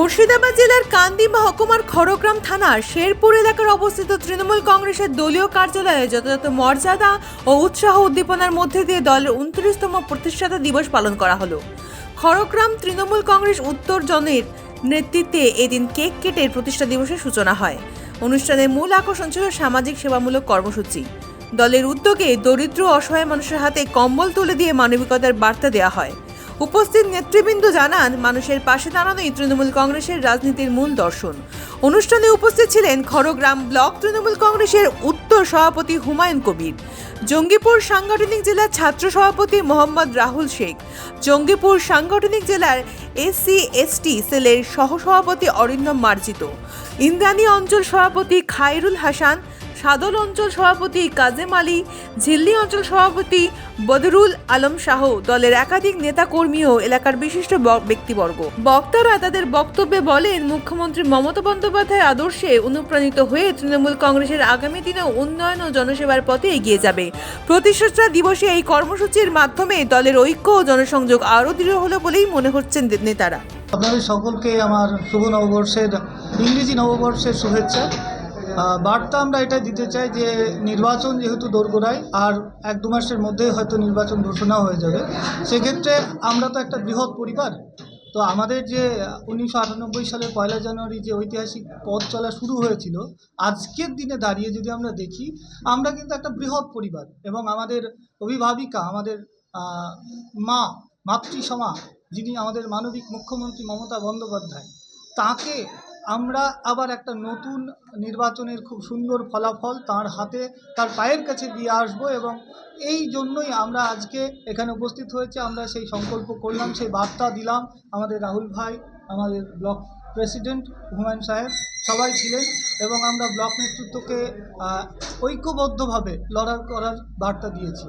মুর্শিদাবাদ জেলার কান্দি মহকুমার খড়গ্রাম থানার শেরপুর এলাকার অবস্থিত তৃণমূল কংগ্রেসের দলীয় কার্যালয়ে যথাযথ মর্যাদা ও উৎসাহ উদ্দীপনার মধ্যে দিয়ে দলের উনত্রিশতম প্রতিষ্ঠাতা দিবস পালন করা হলো। খড়গ্রাম তৃণমূল কংগ্রেস উত্তর জনের নেতৃত্বে এদিন কেক কেটে প্রতিষ্ঠা দিবসের সূচনা হয়। অনুষ্ঠানের মূল আকর্ষণ ছিল সামাজিক সেবামূলক কর্মসূচি। দলের উদ্যোগে দরিদ্র অসহায় মানুষের হাতে কম্বল তুলে দিয়ে মানবিকতার বার্তা দেওয়া হয়। উপস্থিত নেতৃবৃন্দ জানান মানুষের পাশে দাঁড়ানোই তৃণমূল কংগ্রেসের রাজনীতির মূল দর্শন। অনুষ্ঠানে উপস্থিত ছিলেন খড়গ্রাম ব্লক তৃণমূল কংগ্রেসের উত্তর সভাপতি হুমায়ুন কবির, জঙ্গিপুর সাংগঠনিক জেলার ছাত্র সভাপতি মোহাম্মদ রাহুল শেখ, জঙ্গিপুর সাংগঠনিক জেলার এসসি, এসটি সেলের সহসভাপতি অরিন্দম মার্জিত, ইন্দ্রাণী অঞ্চল সভাপতি খায়রুল হাসান সাদল অঞ্চল সভাপতি কাজেম আলী, ঝিল্লি অঞ্চল সভাপতি বদরুল আলম শাহ, দলের একাধিক নেতাকর্মী ও এলাকার বিশিষ্ট ব্যক্তিবর্গ। বক্তারা তাদের বক্তব্যে বলেন, মুখ্যমন্ত্রী মমতা বন্দ্যোপাধ্যায়ের আদর্শে অনুপ্রাণিত হয়ে তৃণমূল কংগ্রেসের আগামী দিনে উন্নয়ন ও জনসেবার পথে এগিয়ে যাবে। প্রতিষ্ঠাতা দিবসে এই কর্মসূচির মাধ্যমে দলের ঐক্য ও জনসংযোগ আরও দৃঢ় হলো বলেই মনে হচ্ছেন নেতারা। আপনাদের সকলকে আমার শুভ নববর্ষের, ইংরেজি নববর্ষের শুভেচ্ছা। বার্তা আমরা এটা দিতে চাই যে নির্বাচন যেহেতু দোরগোড়ায়, আর এক দু মাসের মধ্যেই হয়তো নির্বাচন ঘোষণা হয়ে যাবে। সেক্ষেত্রে আমরা তো একটা বৃহৎ পরিবার। তো আমাদের যে উনিশশো আটানব্বই সালের পয়লা জানুয়ারি যে ঐতিহাসিক পথ চলা শুরু হয়েছিল, আজকের দিনে দাঁড়িয়ে যদি আমরা দেখি, আমরা কিন্তু একটা বৃহৎ পরিবার এবং আমাদের অভিভাবিকা, আমাদের মা, মাতৃসমা যিনি আমাদের মানবিক মুখ্যমন্ত্রী মমতা বন্দ্যোপাধ্যায়, তাকে আমরা আবার একটা নতুন নির্বাচনের খুব সুন্দর ফলাফল তার হাতে, তার পায়ের কাছে দিয়ে আসব এবং এই জন্যই আমরা আজকে এখানে উপস্থিত হয়েছে। আমরা সেই সংকল্প করলাম, সেই বার্তা দিলাম। আমাদের রাহুল ভাই, আমাদের ব্লক প্রেসিডেন্ট হুমায়ুন সাহেব সবাই ছিলেন এবং আমরা ব্লক নেতৃত্বকে ঐক্যবদ্ধভাবে লড়াই করার বার্তা দিয়েছি।